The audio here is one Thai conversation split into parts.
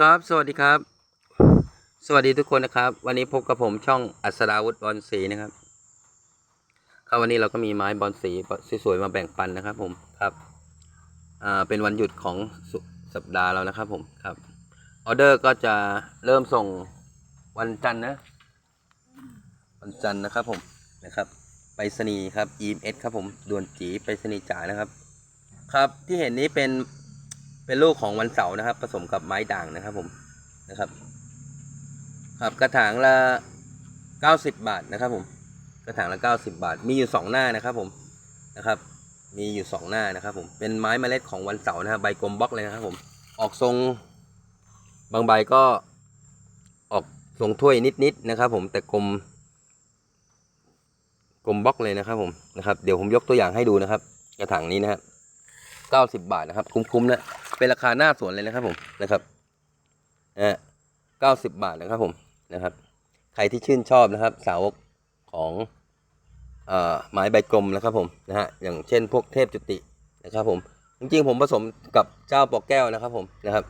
ครับสวัสดีครับ สวัสดีทุกคนนะครับ วันนี้พบกับผมช่องอัศดาวุฒิบอลสีนะครับครับวันนี้เราก็มีไม้บอลสีสวยๆมาแบ่งปันนะครับผมครับอ่าเป็นวันหยุดของสสัปดาห์เรานะครับผมครับออเดอร์ก็จะเริ่มส่งวันจันทร์นะวันจันทร์นะครับผมนะครับไปรษณีครับ EMS ครับผมด่วนจีไปรษณีจ๋านะครับ ครับที่เห็นนี้เป็น เป็นลูกของวันเสาร์นะครับ ผสมกับไม้ด่างนะครับผมนะครับ ครับกระถางละเก้าสิบบาทนะครับ ผม กระถางละเก้าสิบาท มีอยู่สองหน้านะครับผมนะครับ มีอยู่สองหน้านะครับ ผมเป็นไม้เมล็ดของวันเสาร์นะครับใบกลมบล็อกเลยนะครับ ผม ออกทรงบางใบก็ออกทรงถ้วยนิดๆนะครับ ผมแต่กลมกลมบล็อกเลยนะครับ ผมนะครับ เดี๋ยวผมยกตัวอย่างให้ดูนะครับ กระถางนี้นะครับเก้าสิบาทนะครับ คุ้มๆนะ เป็นราคาหน้าสวนเลยนะครับผมนะครับนะฮะเก้าสิบบาทนะครับผมนะครับ ใครที่ชื่นชอบนะครับสาวกของเอ่อไม้ใบกลมนะครับผมนะฮะอย่างเช่นพวกเทพจุตินะครับผมจริงๆผมผสมกับเจ้าปอกแก้วนะครับผมนะครับ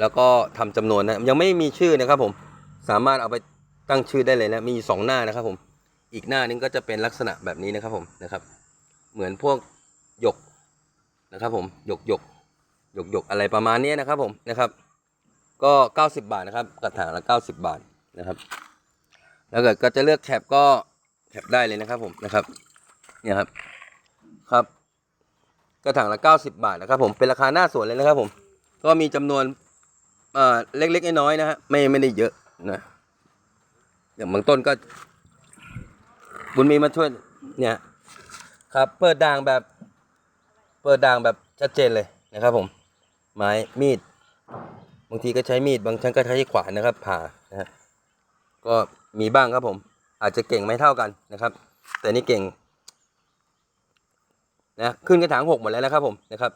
แล้วก็ทำจำนวนนะยังไม่มีชื่อนะครับผมสามารถเอาไปตั้งชื่อได้เลยนะมีสองหน้านะครับผมอีกหน้านึงก็จะเป็นลักษณะแบบนี้นะครับผมนะครับ เหมือนพวกหยกนะครับผมหยกหยก หยกหยกอะไรประมาณนี้นะครับผมนะครับ ก็ 90 บาทนะครับกระถางละ 90 บาทนะครับแล้วก็ก็จะเลือกแคปก็แคปได้เลยนะครับผมนะครับเนี่ยครับครับ กระถางละ90 บาทนะครับผมเป็นราคาหน้าสวนเลยนะครับผม ก็มีจำนวนเอ่อเล็กๆน้อยๆนะฮะไม่ไม่ได้เยอะนะอย่างบางต้นก็ บุญมีมาช่วยเนี่ยครับเปิดด่างแบบ เปิดด่างแบบชัดเจนเลยนะครับผม ไม้มีด บางทีก็ใช้มีด บางครั้งก็ใช้ขวานนะครับผ่านะฮะก็มีบ้างครับผม อาจจะเก่งไม่เท่ากันนะครับ แต่นี่เก่งนะขึ้นกระถางหกหมดแล้วนะครับผมนะครับ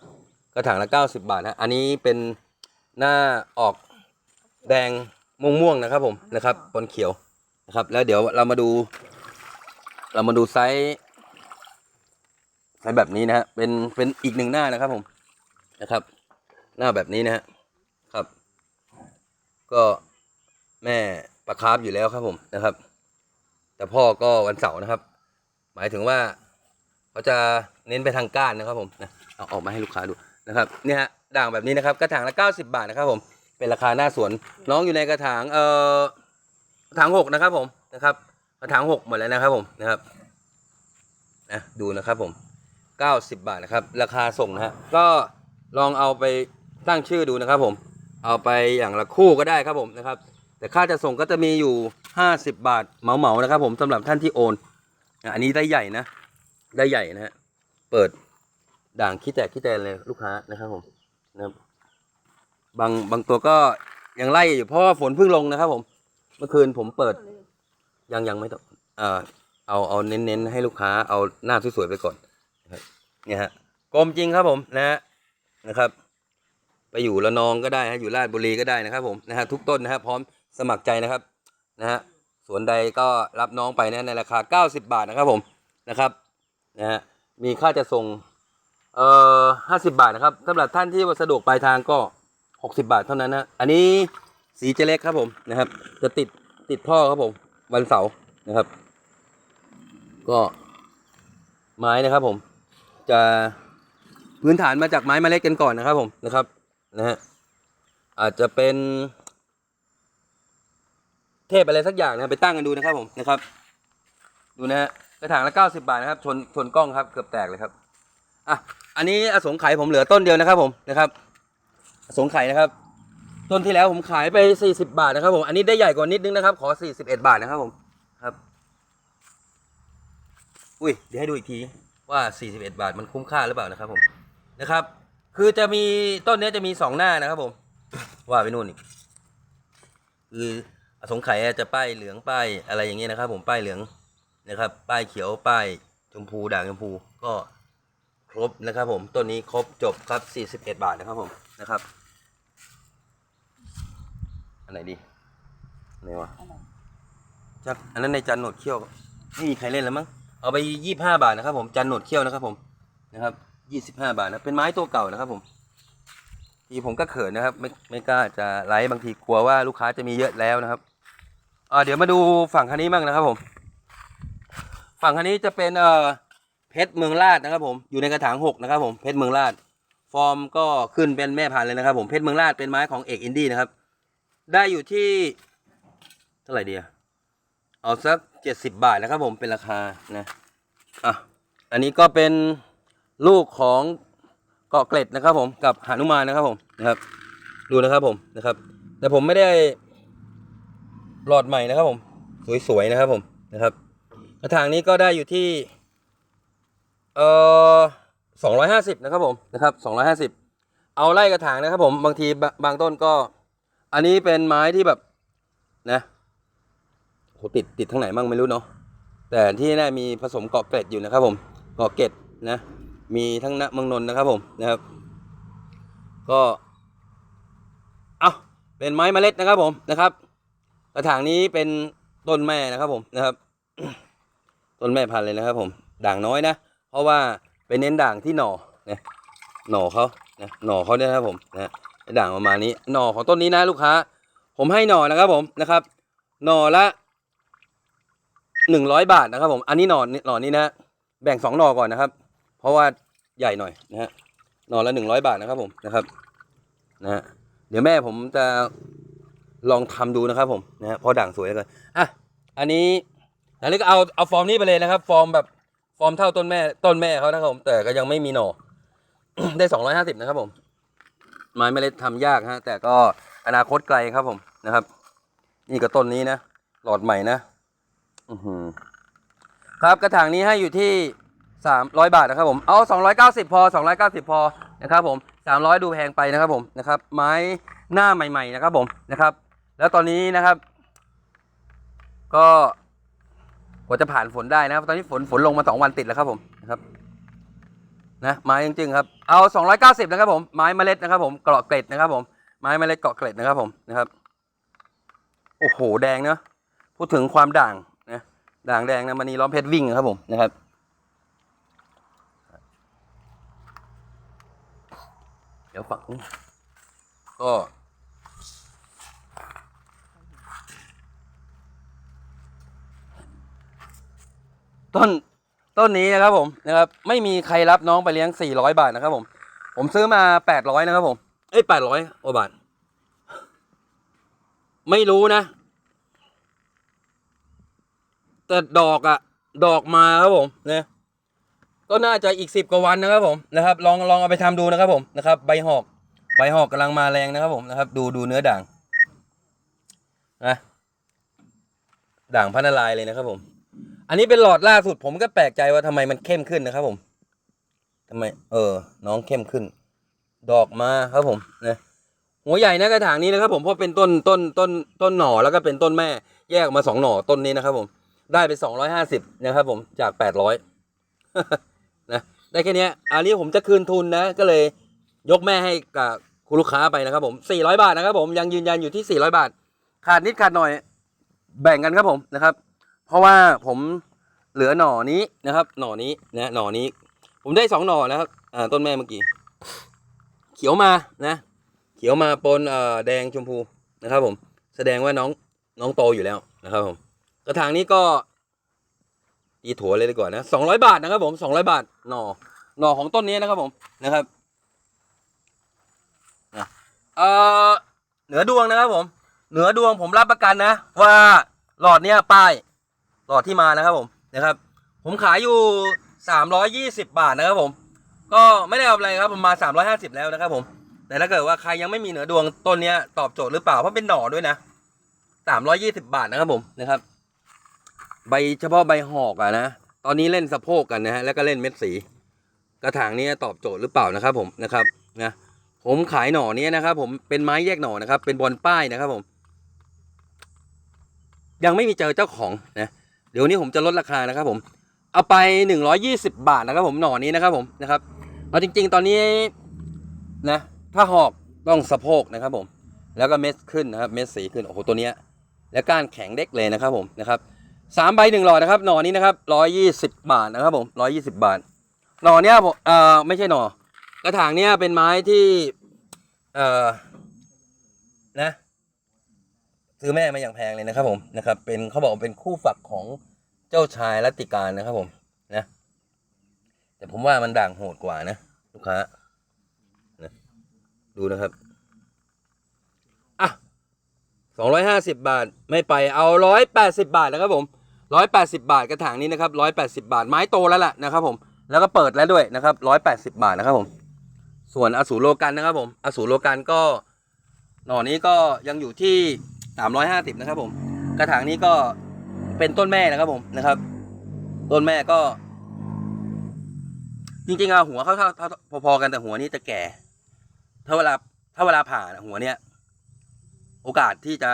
กระถางละเก้าสิบบาทนะอันนี้เป็นหน้าออกแดงม่วงๆนะครับผมนะครับปนเขียวนะครับ แล้วเดี๋ยวเรามาดู เรามาดูไซส์ไซส์แบบนี้นะฮะเป็นเป็นอีกหนึ่งหน้านะครับผมนะครับ หน้าแบบนี้นะครับ ก็แม่ประคาบอยู่แล้วครับผมนะครับ แต่พ่อก็วันเสาร์นะครับ หมายถึงว่าเขาจะเน้นไปทางก้านนะครับผมนะเอาออกมาให้ลูกค้าดูนะครับเนี่ยฮะด่างแบบนี้นะครับกระถางละ 90 บาทนะครับผมเป็นราคาหน้าสวนน้องอยู่ในกระถางเอ่อกระถางหกนะครับผมนะครับ กระถางหกหมดแล้วนะครับผมนะครับนะดูนะครับผมเก้าสิบบาทนะครับ ราคาส่งนะฮะก็ลองเอาไป ตั้งชื่อดูนะครับผม เอาไปอย่างละคู่ก็ได้ครับผมนะครับ แต่ค่าจะส่งก็จะมีอยู่ห้าสิบบาทเหมาๆนะครับผมสำหรับท่านที่โอนอันนี้ได้ใหญ่นะ ได้ใหญ่นะฮะเปิดด่างขี้แตกขี้แตนเลยลูกค้านะครับผมนะครับบางบางตัวก็ยังไล่อยู่เพราะว่าฝนเพิ่งลงนะครับผม เมื่อคืนผมเปิดยังยังไม่ต้องเออเอาเอาเน้นๆให้ลูกค้าเอาหน้าสวยๆไปก่อนนะครับเนี่ยฮะกลมจริงครับผมนะนะครับ ไปอยู่ละนองก็ได้ฮะอยู่ราชบุรีก็ได้นะครับผมนะฮะทุกต้นนะฮะพร้อมสมัครใจนะครับนะฮะสวนใดก็รับน้องไปนะในราคา 90 บาทนะครับผมนะครับนะฮะมีค่าจะส่งเอ่อ50บาทนะครับสำหรับท่านที่สะดวกปลายทางก็ 60 บาทเท่านั้นนะอันนี้สีเจเล็กครับผมนะครับ จะติดติดท่อครับผม วันเสาร์นะครับ ก็ไม้นะครับผมจะพื้นฐานมาจากไม้เมล็ดกันก่อนนะครับผมนะครับ นะฮะอาจจะเป็นเทพอะไรสักอย่างนะไปตั้งกันดูนะครับผมนะครับ ดูนะฮะกระถางละเก้าสิบาทนะครับ ชนชนกล้องครับเกือบแตกเลยครับอะอันนี้อสงไขยผมเหลือต้นเดียวนะครับ ผมนะครับ อสงไขยนะครับ ต้นที่แล้วผมขายไป40บาทนะครับ ผมอันนี้ได้ใหญ่กว่านิดนึงนะครับ ขอ41บเอ็ดบาทนะครับผมครับ อุ้ยเดี๋ยวให้ดูอีกทีว่า41บาทมันคุ้มค่าหรือเปล่านะครับ ผมนะครับ คือจะมีต้นเนี้ยจะมีสองหน้านะครับผม ว่าไปนู่นอีกคืออสงไขยจะป้ายเหลืองป้ายอะไรอย่างเงี้ยนะครับ ผมป้ายเหลืองนะครับ ป้ายเขียวป้ายชมพูด่างชมพูก็ครบนะครับ ผมต้นนี้ครบจบครับ 41 บาทนะครับผมนะครับอันไหนดีไหนวะจักอันนั้นในจันหนดเขี้ยวไม่มีใครเล่นแล้วมั้งเอาไปยี่ห้าบาทนะครับ ผมจันหนดเขี้ยวนะครับ ผมนะครับ ยี่สิบห้าบาทนะ เป็นไม้ตัวเก่านะครับผม ทีผมก็เขินนะครับ ไม่ไม่กล้าจะไลฟ์บางทีกลัวว่าลูกค้าจะมีเยอะแล้วนะครับอ่าเดี๋ยวมาดูฝั่งคันนี้บ้างนะครับผม ฝั่งคันนี้จะเป็นเอ่อเพชรเมืองลาดนะครับ ผม อยู่ในกระถางหกนะครับ ผมเพชรเมืองลาด ฟอร์มก็ขึ้นเป็นแม่พันธุ์เลยนะครับ ผมเพชรเมืองลาดเป็นไม้ของเอกอินดี้นะครับ ได้อยู่ที่เท่าไหร่เดีอะเอาสักเจ็ดสิบบาทนะครับ ผมเป็นราคานะอะอันนี้ก็เป็น ลูกของเกาะเกร็ดนะครับ ผมกับหานุมานนะครับผมนะครับ ดูนะครับผมนะครับ แต่ผมไม่ได้หลอดใหม่นะครับ ผม สวยๆนะครับผมนะครับกระถางนี้ก็ได้อยู่ที่เอ่อสองร้อยห้าสิบนะครับผมนะครับสองร้อยห้าสิบเอาไล่กระถางนะครับ ผมบางทีบางบางต้นก็ อันนี้เป็นไม้ที่แบบนะโหติดติดทั้งไหนมั่งไม่รู้เนาะแต่ที่แน่มีผสมเกาะเกร็ดอยู่นะครับ ผมเกาะเกร็ดนะ มีทั้งณเมืองนนท์นะครับผมนะครับ ก็เอาเป็นไม้เมล็ดนะครับผมนะครับ กระถางนี้เป็นต้นแม่นะครับผมนะครับ ต้นแม่พันธุ์เลยนะครับ ผม ด่างน้อยนะ เพราะว่าไปเน้นด่างที่หน่อนะหน่อเขานะหน่อเขาเนี่ยครับผมนะด่างประมาณนี้หน่อของต้นนี้นะลูกค้า ผมให้หน่อนะครับผมนะครับ หน่อละหนึ่งร้อยบาทนะครับผม อันนี้หน่อหน่อนี้นะ แบ่งสองหน่อก่อนนะครับ เพราะว่าใหญ่หน่อยนะฮะหน่อละหนึ่งร้อยบาทนะครับผมนะครับนะฮะเดี๋ยวแม่ผมจะลองทำดูนะครับผมนะฮะเพราะด่างสวยเลือเกินอะอันนี้อันนี้ก็เอาเอาฟอร์มนี้ไปเลยนะครับ ฟอร์มแบบฟอร์มเท่าต้นแม่ต้นแม่เขานะครับผม แต่ก็ยังไม่มีหน่อได้สองร้อยห้าสิบนะครับผมไม้เมล็ดทำยากฮะ แต่ก็อนาคตไกลครับผมนะครับ นี่ก็ต้นนี้นะหลอดใหม่นะ อือหือครับกระถางนี้ให้อยู่ที่ สามร้อยบาทนะครับผม เอาสองร้อยเก้าสิบพอสองร้อยเก้าสิบพอ นะครับผมสามร้อยดูแพงไปนะครับผม นะครับ ไม้หน้าใหม่ ๆ นะครับผม นะครับ แล้วตอนนี้นะครับ ก็กว่าจะผ่านฝนได้นะครับ ตอนนี้ฝนฝนลงมาสองวันติดแล้วครับผม นะครับ นะไม้จริงๆครับ เอา 290 นะครับผม ไม้เมล็ดนะครับผม เกาะเกร็ดนะครับผม ไม้เมล็ดเกาะเกร็ดนะครับผม นะครับ โอ้โห แดงเนอะพูดถึงความด่างนะ ด่างแดงนะมันนีล้อมเพชรวิ่งนะครับผม นะครับ เดี๋ยวฝังก็ต้นต้นนี้นะครับผมนะครับ ไม่มีใครรับน้องไปเลี้ยง 400 บาทนะครับผม ผมซื้อมา 800 นะครับผม เอ้ย800โอบาท ไม่รู้นะ แต่ดอกอะดอกมาครับผมเนะ ก็น่าจะอีกสิบกว่าวันนะครับผมนะครับลองลองเอาไปทำดูนะครับผมนะครับใบหอกใบหอกกำลังมาแรงนะครับผมนะครับ ดูดูเนื้อด่างนะด่างพันนารายเลยนะครับผม อันนี้เป็นหลอดล่าสุดผมก็แปลกใจว่าทำไมมันเข้มขึ้นนะครับผมทำไม เออ น้องเข้มขึ้น ดอกมาครับผมนะหัวใหญ่นะกระถางนี้นะครับ ผมเพราะเป็นต้นต้นต้นต้นหน่อแล้วก็เป็นต้นแม่ แยกออกมาสองหน่อต้นนี้นะครับผม ได้ไปสองร้อยห้าสิบนะครับผมจากแปดร้อย ได้แค่เนี้ยอันนี้ผมจะคืนทุนนะก็เลยยกแม่ให้กับคุณลูกค้าไปนะครับผมสี่ร้อยบาทนะครับผมยังยืนยันอยู่ที่สี่ร้อยบาท ขาดนิดขาดหน่อยแบ่งกันครับผมนะครับ เพราะว่าผมเหลือหน่อนี้นะครับ หน่อนี้นะหน่อนี้ ผมได้สองหน่อนะครับอ่าต้นแม่เมื่อกี้เขียวมานะ เขียวมาปนเอ่อแดงชมพูนะครับ ผม แสดงว่าน้องน้องโตอยู่แล้วนะครับ ผม กระถางนี้ก็ ตีถั่วเลยดีกว่านะสองร้อยบาทนะครับผมสองร้อยบาทหน่อหน่อของต้นนี้นะครับผมนะครับนะเออเหนือดวงนะครับผม เหนือดวงผมรับประกันนะ ว่าหลอดเนี้ยป้ายหลอดที่มานะครับผมนะครับ ผมขายอยู่สามร้อยยี่สิบบาทนะครับผม ก็ไม่ได้เอาอะไรครับผมมาสามร้อยห้าสิบแล้วนะครับผมแต่ถ้าเกิดว่าใครยังไม่มีเหนือดวงต้นเนี้ยตอบโจทย์หรือเปล่าเพราะเป็นหน่อด้วยนะสามร้อยยี่สิบาทนะครับผมนะครับ ใบเฉพาะใบหอกอะนะ ตอนนี้เล่นสะโพกกันนะฮะ แล้วก็เล่นเม็ดสี กระถางนี้ตอบโจทย์หรือเปล่านะครับ ผมนะครับนะ ผมขายหน่อนี้นะครับ ผมเป็นไม้แยกหน่อนะครับ เป็นบอลป้ายนะครับ ผม ยังไม่มีเจอเจ้าของนะ เดี๋ยวนี้ผมจะลดราคานะครับ ผม เอาไปหนึ่งร้อยี่สิบาทนะครับ ผมหน่อนี้นะครับ ผมนะครับเอาจริง ๆ ตอนนี้นะ ถ้าหอกต้องสะโพกนะครับ ผม แล้วก็เม็ดขึ้นนะครับ เม็ดสีขึ้นโอ้โหตัวเนี้ย แล้วก้านแข็งเด็กเลยนะครับ ผมนะครับ สามใบหนึ่งหลอดนะครับหน่อนี้นะครับร้อยยี่สิบบาทนะครับผมร้อยยี่สิบาท หน่อเนี้ยผมเอ่อไม่ใช่หน่อกระถางเนี้ยเป็นไม้ที่ เอ่อนะซื้อแม่มาอย่างแพงเลยนะครับ ผมนะครับ เป็นเขาบอกเป็นคู่ฝักของเจ้าชายรัตติการนะครับ ผมนะแต่ผมว่ามันด่างโหดกว่านะลูกค้านะดูนะครับอะสองร้อยห้าสิบบาทไม่ไปเอาร้อยแปดสิบาทนะครับผม ร้อยแปดสิบาทกระถางนี้นะครับร้อยแปดสิบาทไม้โตแล้วล่ะนะครับผมแล้วก็เปิดแล้วด้วยนะครับร้อยแปดสิบาทนะครับผม ส่วนอสูรโลกันนะครับผมอสูรโลกันก็หน่อนี้ก็ยังอยู่ที่สามร้อยห้าสิบนะครับ ผม กระถางนี้ก็เป็นต้นแม่นะครับผมนะครับ ต้นแม่ก็ จริงๆอะหัวเขาเท่าพอๆกันแต่หัวนี้จะแก่ ถ้าเวลาถ้าเวลาผ่านะหัวเนี้ยโอกาสที่จะ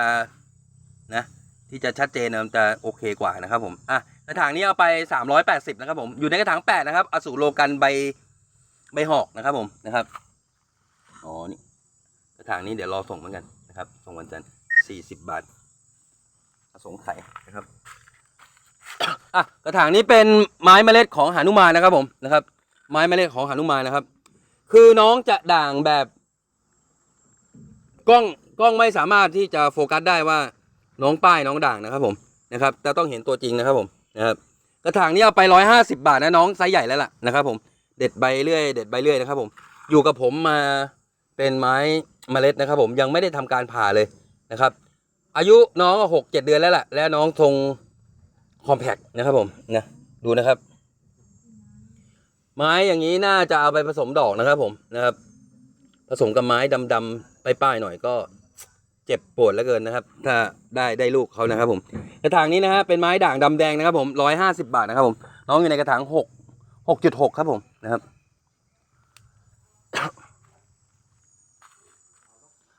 นะ ที่จะชัดเจนนะมันจะโอเคกว่านะครับผมอะกระถางนี้เอาไปสามร้อยแปดสิบนะครับผมอยู่ในกระถางแปดนะครับอสูรโลกันใบใบหอกนะครับผมนะครับอ๋อนี่กระถางนี้เดี๋ยวรอส่งเหมือนกันนะครับส่งวันจันทร์สี่สิบบาทสงไข่นะครับอะกระถางนี้เป็นไม้เมล็ดของหานุมานนะครับผมนะครับ ไม้เมล็ดของหานุมานนะครับ คือน้องจะด่างแบบกล้องกล้องไม่สามารถที่จะโฟกัสได้ว่า น้องป้ายน้องด่างนะครับผมนะครับแต่ต้องเห็นตัวจริงนะครับผมนะครับกระถางนี้เอาไปร้อยห้าสิบาทนะน้องไซส์ใหญ่แล้วล่ะนะครับผมเด็ดใบเรื่อยเด็ดใบเรื่อยนะครับผมอยู่กับผมมาเป็นไม้เมล็ดนะครับผมยังไม่ได้ทำการผ่าเลยนะครับ อายุน้องหกเจ็ดเดือนแล้วล่ะ และน้องทรงคอมแพคนะครับผมนะดูนะครับ ไม้อย่างนี้น่าจะเอาไปผสมดอกนะครับผมนะครับ ผสมกับไม้ดำๆป้ายๆหน่อยก็ เจ็บปวดเหลือเกินนะครับ ถ้าได้ได้ลูกเขานะครับผมกระถางนี้นะฮะเป็นไม้ด่างดำแดงนะครับผมร้อยห้าสิบาทนะครับผมน้องอยู่ในกระถางหกหกจุดหกครับผมนะครับ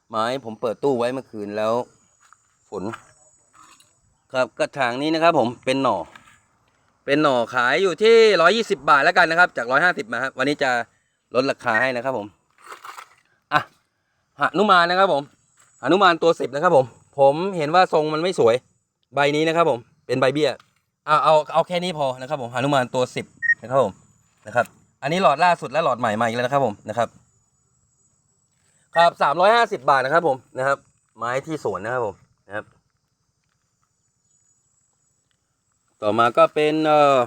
ไม้ผมเปิดตู้ไว้เมื่อคืนแล้ว ฝน ครับกระถางนี้นะครับผมเป็นหน่อ เป็นหน่อขายอยู่ที่ร้อยี่สิบาทแล้วกันนะครับ จากร้อยห้าสิบมาครับวันนี้จะลดราคาให้นะครับผมอะหนุมานนะครับผม หนุมานตัวสิบนะครับผม ผมเห็นว่าทรงมันไม่สวย ใบนี้นะครับผม เป็นใบเบี้ย เอาเอาเอาแค่นี้พอนะครับผมหนุมานตัวสิบนะครับผมนะครับ อันนี้หลอดล่าสุดและหลอดใหม่มาอีกแล้วนะครับผมนะครับครับสามร้อยห้าสิบาทนะครับผมนะครับ ไม้ที่สวนนะครับผมนะครับ ต่อมาก็เป็นเอ่อ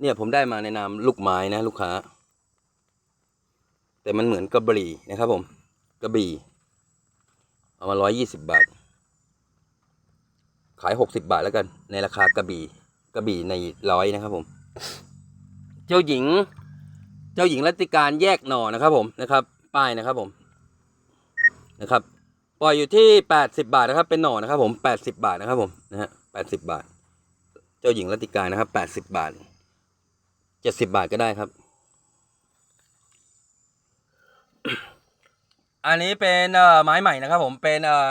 เนี่ยผมได้มาในนามลูกไม้นะลูกค้า แต่มันเหมือนกระบี่นะครับผมกระบี่เอามาร้อยยี่สิบบาท ขายหกสิบาทแล้วกัน ในราคากระบี่กระบี่ในร้อยนะครับผม เจ้าหญิง เจ้าหญิงรัติการแยกหน่อนะครับ ผมนะครับ ป้ายนะครับผมนะครับปล่อยอยู่ที่แปดสิบาทนะครับ เป็นหน่อนะครับ ผมแปดสิบาทนะครับ ผมนะฮะแปดสิบาท เจ้าหญิงรัตติการนะครับแปดสิบาทเจ็ดสิบาทก็ได้ครับ อันนี้เป็นเอ่อไม้ใหม่นะครับ ผมเป็นเอ่อ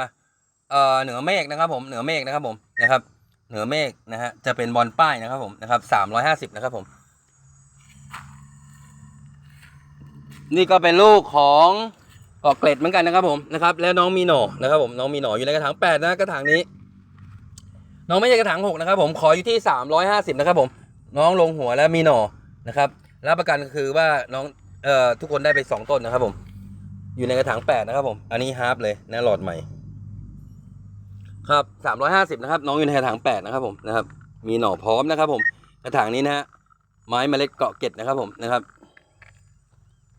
เอ่อเหนือเมฆนะครับ ผมเหนือเมฆนะครับผมนะครับเหนือเมฆนะฮะจะเป็นบอลป้ายนะครับผมนะครับสามร้อยห้าสิบนะครับผม นี่ก็เป็นลูกของออกเกล็ดเหมือนกันนะครับผมนะครับ แล้วน้องมีหน่อนะครับผมน้องมีหน่ออยู่ในกระถางแปดนะกระถางนี้ น้องไม่ใช่กระถางหกนะครับ ผมขออยู่ที่สามร้อยห้าสิบนะครับผม น้องลงหัวแล้วมีหน่อนะครับรับประกันก็คือว่าน้องเอ่อทุกคนได้ไปสองต้นนะครับผม อยู่ในกระถางแปดนะครับผม อันนี้ฮาร์ปเลยนะหลอดใหม่ ครับสามร้อยห้าสิบนะครับ น้องอยู่ในกระถางแปดนะครับผมนะครับ มีหน่อพร้อมนะครับ ผม กระถางนี้นะฮะไม้เมล็ดเกาะเกล็ดนะครับผมนะครับ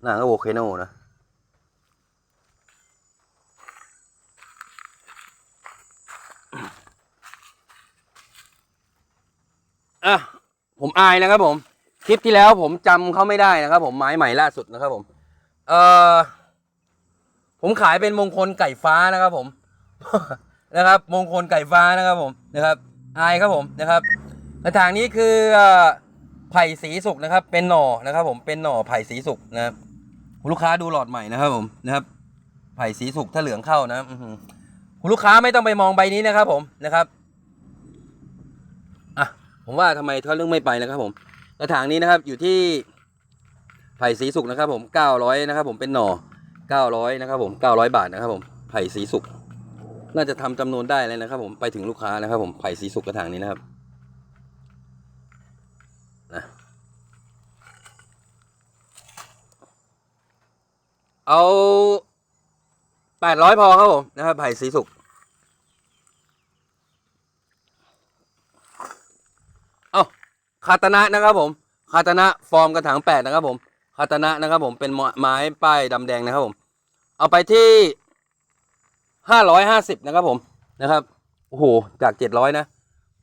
หน้าก็โวเคโนนะอะผมอายนะครับผม คลิปที่แล้วผมจำเขาไม่ได้นะครับผมไม้ใหม่ล่าสุดนะครับผม เอ่อ ผมขายเป็นมงคลไก่ฟ้านะครับผม นะครับ มงคลไก่ฟ้านะครับผมนะครับอายครับผมนะครับกระถางนี้คือไผ่สีสุกนะครับ เป็นหน่อนะครับ ผมเป็นหน่อไผ่สีสุกนะครับคุณลูกค้าดูหลอดใหม่นะครับผมนะครับ ไผ่สีสุกถ้าเหลืองเข้านะคุณลูกค้าไม่ต้องไปมองใบนี้นะครับ ผมนะครับอะผมว่าทำไมท่าเรื่องไม่ไปนะครับ ผมกระถางนี้นะครับอยู่ที่ไผ่สีสุกนะครับ ผมเก้าร้อยนะครับ ผมเป็นหน่อ เก้าร้อยนะครับผมเก้าร้อยบาทนะครับผมไผ่สีสุกน่าจะทำจำนวนได้เลยนะครับ ผมไปถึงลูกค้านะครับ ผมไผ่สีสุกกระถางนี้นะครับนะเอาแปดร้อยพอครับผมนะครับไผ่สีสุกเอาคาตนะนะครับผมคาตนะฟอร์มกระถางแปดนะครับผม คาตนะนะครับผมเป็นไม้ป้ายดำแดงนะครับผม เอาไปที่ห้าร้อยห้าสิบนะครับผมนะครับโอ้โหจากเจ็ดร้อยนะ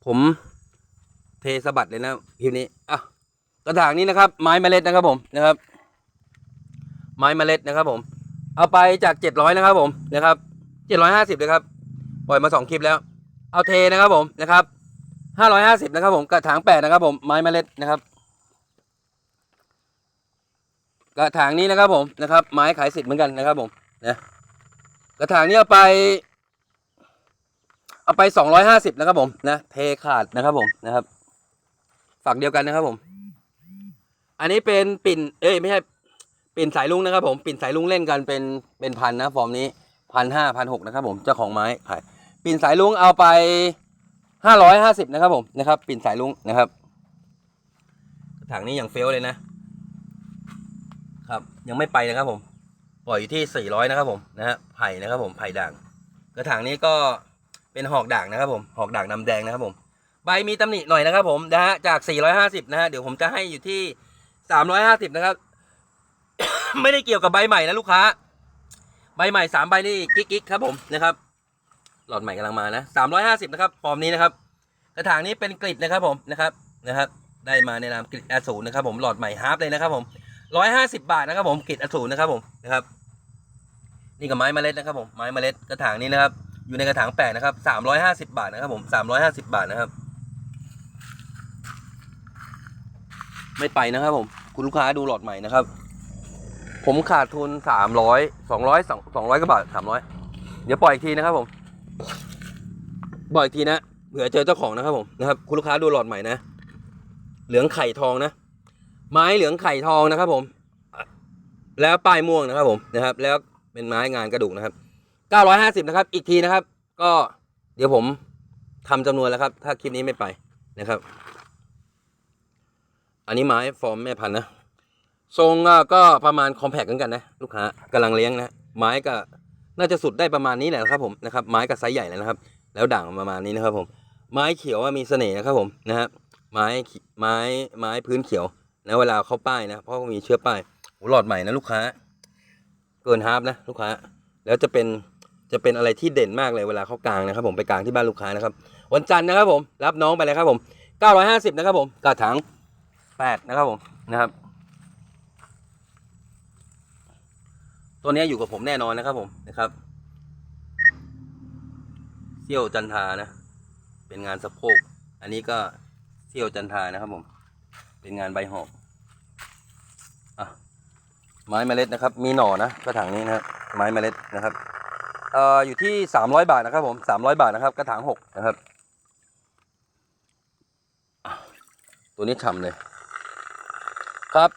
ผมเทสะบัดเลยนะพิมพ์นี้อะกระถางนี้นะครับ ไม้เมล็ดนะครับผมนะครับ ไม้เมล็ดนะครับผม เอาไปจากเจ็ดร้อยนะครับผมนะครับเจ็ดร้อยห้าสิบเลยครับปล่อยมาสองคลิปแล้ว เอาเทนะครับผมนะครับห้าร้อยห้าสิบนะครับผมกระถางแปดนะครับผมไม้เมล็ดนะครับ กระถางนี้นะครับผมนะครับ ไม้ขายสิทธิ์เหมือนกันนะครับผมนะกระถางนี้เอาไป เอาไปสองร้อยห้าสิบนะครับผมนะเทขาดนะครับผมนะครับฝักเดียวกันนะครับผม อันนี้เป็นปิ่น เอ้ยไม่ใช่ปิ่นสายลุงนะครับ ผมปิ่นสายลุงเล่นกันเป็นเป็นพันนะฟอร์มนี้พันห้าพันหกนะครับผมเจ้าของไม้ขายปิ่นสายลุงเอาไปห้าร้อยห้าสิบนะครับผมนะครับ ปิ่นสายลุงนะครับกระถางนี้อยังเฟลเลยนะ ครับ ยังไม่ไปนะครับผม ปล่อยอยู่ที่สี่ร้อยนะครับผมนะฮะไผ่นะครับผมไผ่ด่าง กระถางนี้ก็เป็นหอกด่างนะครับผมหอกด่างน้ำแดงนะครับผมใบมีตำหนิหน่อยนะครับผมนะฮะจาก 450 นะฮะเดี๋ยวผมจะให้อยู่ที่ 350 นะครับ ไม่ได้เกี่ยวกับใบใหม่นะลูกค้า ใบใหม่สามใบนี่กิ๊กกิ๊กครับผมนะครับ หลอดใหม่กำลังมานะ350 นะครับฟอร์มนี้นะครับ กระถางนี้เป็นกริดนะครับผมนะครับนะครับ ได้มาในนามกริดแอสูรนะครับผมหลอดใหม่ฮาร์ปเลยนะครับผม 150บาทนะครับผมกริดอสูรนะครับผมนะครับ นี่กับไม้เมล็ดนะครับผมไม้เมล็ดกระถางนี้นะครับ อยู่ในกระถางแปดนะครับ350บาทนะครับผม350บาทนะครับ ไม่ไปนะครับผมคุณลูกค้าดูหลอดใหม่นะครับ ผมขาดทุนสามร้อยสองร้อยสองร้อยกว่าบาทสามร้อยเดี๋ยวปล่อยอีกทีนะครับผมปล่อยอีกทีนะเผื่อเจอเจ้าของนะครับผมนะครับ คุณลูกค้าดูหลอดใหม่นะ เหลืองไข่ทองนะ ไม้เหลืองไข่ทองนะครับ ผม แล้วป้ายม่วงนะครับ ผมนะครับ แล้วเป็นไม้งานกระดูกนะครับเก้าร้อยห้าสิบนะครับ อีกทีนะครับ ก็เดี๋ยวผมทำจำนวนแล้วครับ ถ้าคลิปนี้ไม่ไปนะครับ อันนี้ไม้ฟอร์มแม่พันธุ์นะทรงอะก็ประมาณคอมแพคกันกันนะลูกค้ากำลังเลี้ยงนะไม้ก็น่าจะสุดได้ประมาณนี้แหละครับ ผมนะครับ ไม้กับไซส์ใหญ่เลยนะครับ แล้วด่างประมาณนี้นะครับ ผม ไม้เขียวมีเสน่ห์นะครับ ผมนะฮะไม้ไม้ไม้พื้นเขียว นะเวลาเข้าป้ายนะเพราะมีเชื้อป้ายโหหลอดใหม่นะลูกค้า เกินฮาร์ปนะลูกค้า แล้วจะเป็นจะเป็นอะไรที่เด่นมากเลยเวลาเข้ากลางนะครับ ผมไปกลางที่บ้านลูกค้านะครับ วันจันทร์นะครับผม รับน้องไปเลยครับผม 950 นะครับผมกระถางแปดนะครับผมนะครับ ตัวนี้อยู่กับผมแน่นอนนะครับผมนะครับเซี่ยวจันทานะ เป็นงานสะโพก อันนี้ก็เซี่ยวจันทานะครับผม เป็นงานใบหอก ไม้เมล็ดนะครับ มีหน่อนะกระถางนี้นะครับไม้เมล็ดนะครับเอ่ออยู่ที่สามร้อยบาทนะครับผมสามร้อยบาทนะครับ กระถางหกนะครับ ตัวนี้ฉ่ำเลย ครับ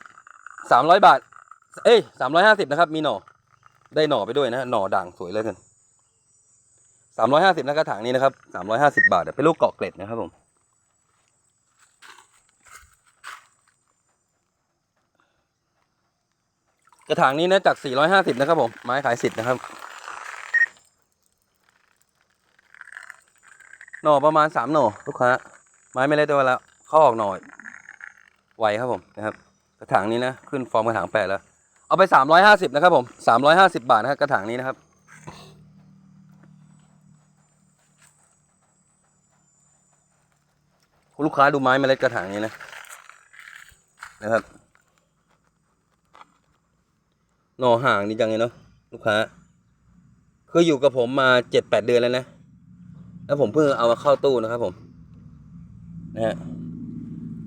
สามร้อยบาท เอ้ยสามร้อยห้าสิบนะครับ มีหน่อ ได้หน่อไปด้วยนะหน่อด่างสวยเลยกันสามร้อยห้าสิบนะกระถางนี้นะครับสามร้อยห้าสิบาทเป็นลูกเกาะเกล็ดนะครับผม กระถางนี้นะจากสี่ร้อยห้าสิบนะครับผม ไม้ขายสิทธิ์นะครับ หน่อประมาณสามหน่อลูกค้า ไม้ไม่เล็กตัวแล้วเข้าออกหน่อไวครับผมนะครับ กระถางนี้นะ ขึ้นฟอร์มกระถางแปดแล้ว เอาไปสามร้อยห้าสิบนะครับผมสามร้อยห้าสิบาทนะครับกระถางนี้นะครับคุณลูกค้าดูไม้เมล็ดกระถางนี้นะนะครับ หน่อห่างดีจังเลยเนาะลูกค้า คืออยู่กับผมมาเจ็ดแปดเดือนแล้วนะ แล้วผมเพิ่งเอามาเข้าตู้นะครับผม นะฮะ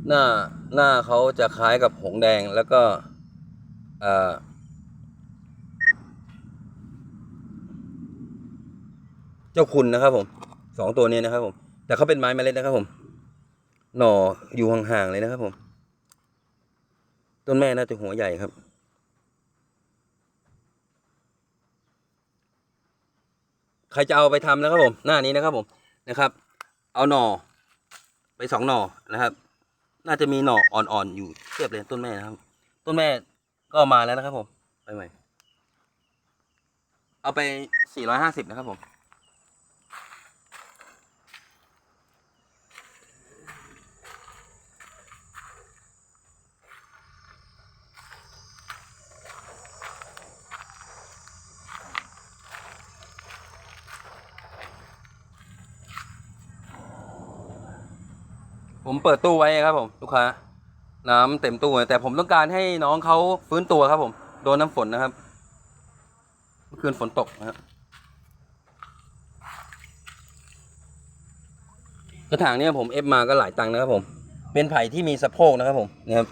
หน้าหน้าเขาจะคล้ายกับหงแดงแล้วก็เอ่อเจ้าคุณนะครับผมสองตัวนี้นะครับผม แต่เขาเป็นไม้เมล็ดนะครับผม หน่ออยู่ห่างๆเลยนะครับผม ต้นแม่น่าจะหัวใหญ่ครับ ครจะเอาไปทำนะครับผม หน้านี้นะครับผมนะครับ เอาหน่อไปสองหน่อนะครับ น่าจะมีหน่ออ่อนๆอยู่เทียบเลยต้นแม่นะครับ ต้นแม่ก็มาแล้วนะครับผมไปใหม่เอาไปสี่ร้อยห้าสิบนะครับผม ผมเปิดตู้ไว้ครับผมลูกค้า น้ำเต็มตู้เลยแต่ผมต้องการให้น้องเขาฟื้นตัวครับ ผมโดนน้ำฝนนะครับเมื่อคืนฝนตกนะครับกระถางเนี้ผมเอฟมาก็หลายตังค์นะครับผม เป็นไผ่ที่มีสะโพกนะครับผมนะครับ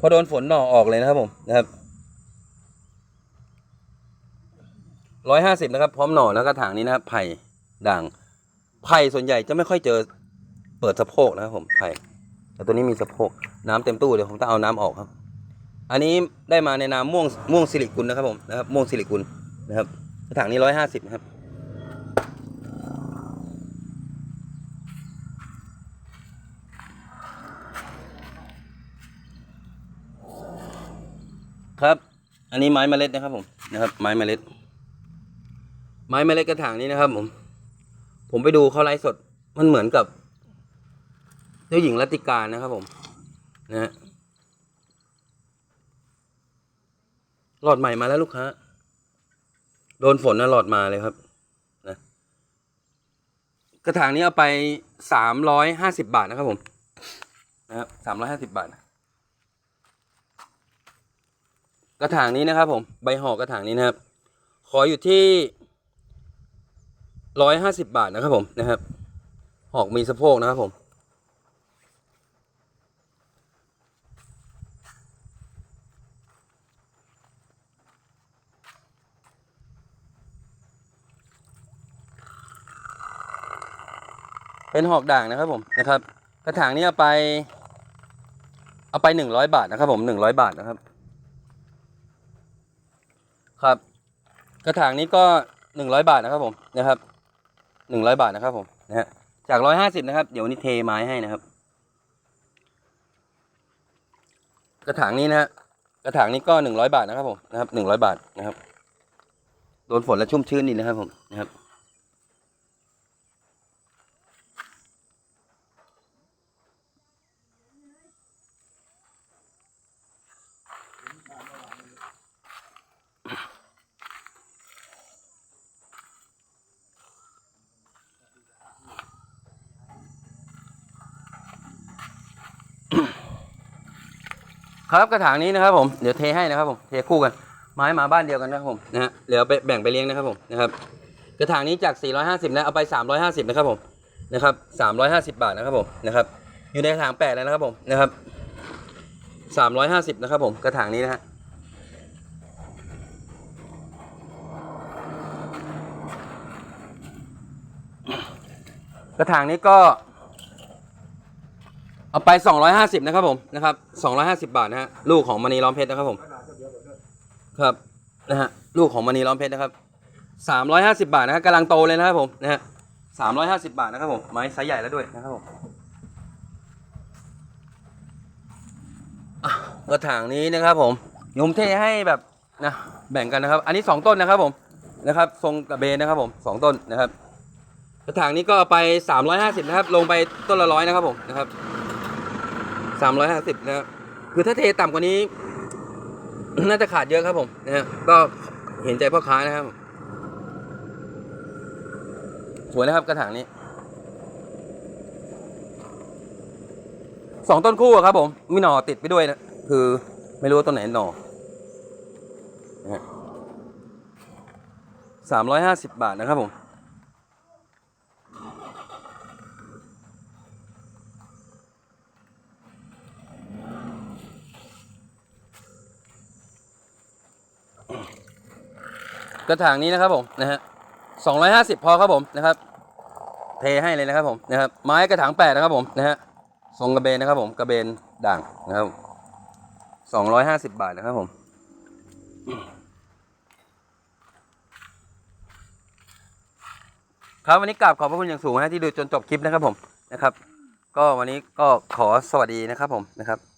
พอโดนฝนหน่อออกเลยนะครับผมนะครับร้อยห้าสิบนะครับ พร้อมหน่อแล้วกระถางนี้นะครับไผ่ด่างไผ่ส่วนใหญ่จะไม่ค่อยเจอ เปิดสะโพกนะครับผมไผ่แต่ตัวนี้มีสะโพกน้ำเต็มตู้เดี๋ยวผมต้องเอาน้ำออกครับ อันนี้ได้มาในนามม่วงม่วงสิริกุลนะครับผมนะครับม่วงสิริกุลนะครับกระถางนี้ร้อยห้าสิบนะครับครับ อันนี้ไม้เมล็ดนะครับผมนะครับไม้เมล็ด ไม้เมล็ดกระถางนี้นะครับผม ผมไปดูเขาไลฟ์สดมันเหมือนกับ เจ้าหญิงรัติการนะครับผมนะฮะหลอดใหม่มาแล้วลูกค้า โดนฝนนะหลอดมาเลยครับนะกระถางนี้เอาไปสามร้อยห้าสิบบาทนะครับผม นะครับสามร้อยห้าสิบบาท กระถางนี้นะครับผม ใบห่อกระถางนี้นะครับ ขออยู่ที่ร้อยห้าสิบบาทนะครับผมนะครับ หอกมีสะโพกนะครับผม เป็นหอกด่างนะครับผมนะครับ กระถางนี้เอาไป เอาไปหนึ่งร้อยบาทนะครับ ผมหนึ่งร้อยบาทนะครับ ครับ กระถางนี้ก็หนึ่งร้อยบาทนะครับผมนะครับหนึ่งร้อยบาทนะครับผมนะฮะจากร้อยห้าสิบนะครับ เดี๋ยวนี้เทไม้ให้นะครับ กระถางนี้นะฮะกระถางนี้ก็หนึ่งร้อยบาทนะครับผมนะครับหนึ่งร้อยบาทนะครับ โดนฝนและชุ่มชื้นดีนะครับผมนะครับ ครับกระถางนี้นะครับผมเดี๋ยวเทให้นะครับผมเทคู่กันไม้มาบ้านเดียวกันนะครับผมนะฮะเดี๋ยวไปแบ่งไปเลี้ยงนะครับผมนะครับกระถางนี้จาก 450นะเอาไป 350นะครับผมนะครับ350 บาทนะครับผมนะครับอยู่ในกระถางแปดแล้วนะครับผมนะครับ350นะครับผมกระถางนี้นะฮะกระถางนี้ก็ เอาไป 250 นะครับผมนะครับ 250 บาทนะฮะลูกของมณีล้อมเพชรนะครับผมครับนะฮะลูกของมณีล้อมเพชรนะครับ 350 บาทนะฮะกำลังโตเลยนะครับผมนะฮะ350 บาทนะครับผมไม้ไซส์ใหญ่แล้วด้วยนะครับผมกระถางนี้นะครับผมยมเทให้แบบนะแบ่งกันนะครับ อันนี้ 2 ต้นนะครับผมนะครับ ทรงกระเบนนะครับผม 2 ต้นนะครับกระถางนี้ก็เอาไป 350 นะครับ ลงไปต้นละร้อยนะครับผมนะครับ สามร้อยห้าสิบนะครับคือถ้าเทต่ำกว่านี้ น่าจะขาดเยอะครับผมนะก็เห็นใจพ่อค้านะครับสวยนะครับกระถางนี้สองต้นคู่ครับผม มีหน่อติดไปด้วยนะ คือไม่รู้ว่าต้นไหนหน่อสามร้อยห้าสิบบาทนะครับผม กระถางนี้นะครับผมนะฮะสองร้อยห้าสิบพอครับผมนะครับ เทให้เลยนะครับผมนะครับ ไม้กระถางแปดนะครับผมนะฮะทรงกระเบนนะครับ ผมกระเบนด่างนะครับสองร้อยห้าสิบบาทนะครับผมครับวันนี้กราบขอบพระคุณอย่างสูงนะที่ดูจนจบคลิปนะครับผมนะครับ ก็วันนี้ก็ขอสวัสดีนะครับผมนะครับ